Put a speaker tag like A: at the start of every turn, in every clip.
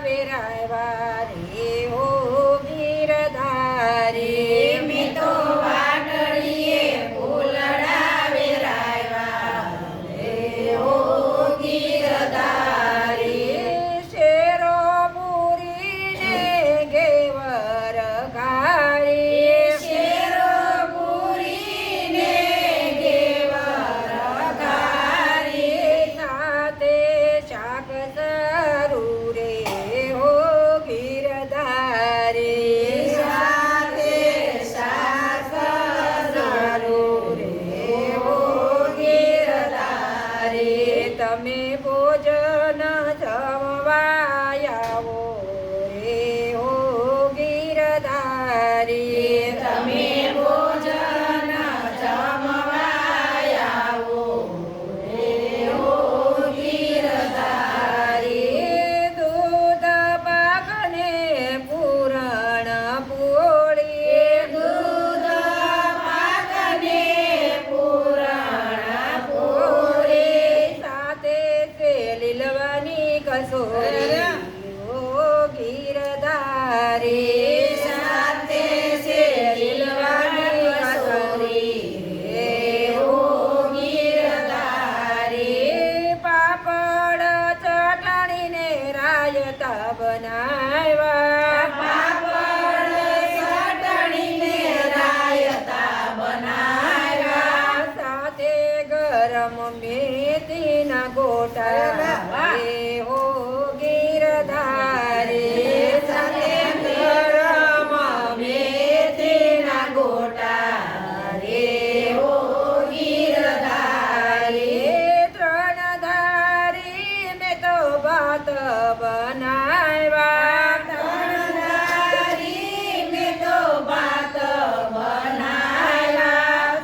A: વેરાવ્યા તમે ભોજન જમવાયા રે હો ગીરધારી. મારી સાથે છે દિલવાની કસોરી પાપડ ચટણીને રાયતા બનાવ્યા પાપડ સાથે ગરમ મેથીના ગોટા બનાવ્યા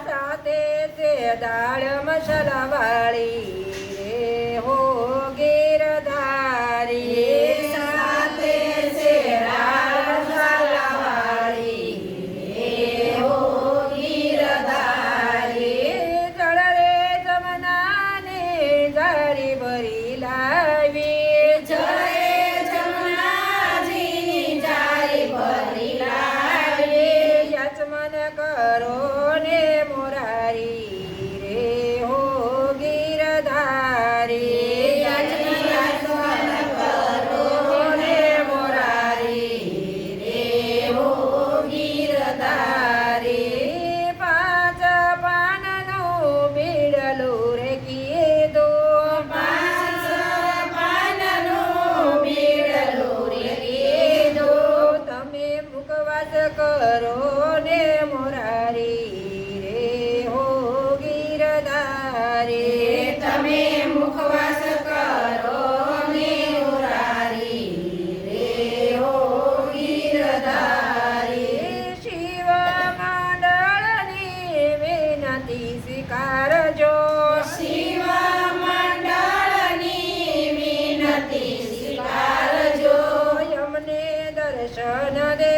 A: સાથે દાળ મસાલા વાળી મુખવાસ કરો ને મોરારી રે હો ગીરધારે. તમે મુખવાસ કરો ને મોરારી રે હો ગીરધારે. શિવ મંડળની વિનતી સ્વીકારજો. શિવ મંડળની વિનતી સ્વીકારજો. અમને દર્શન દે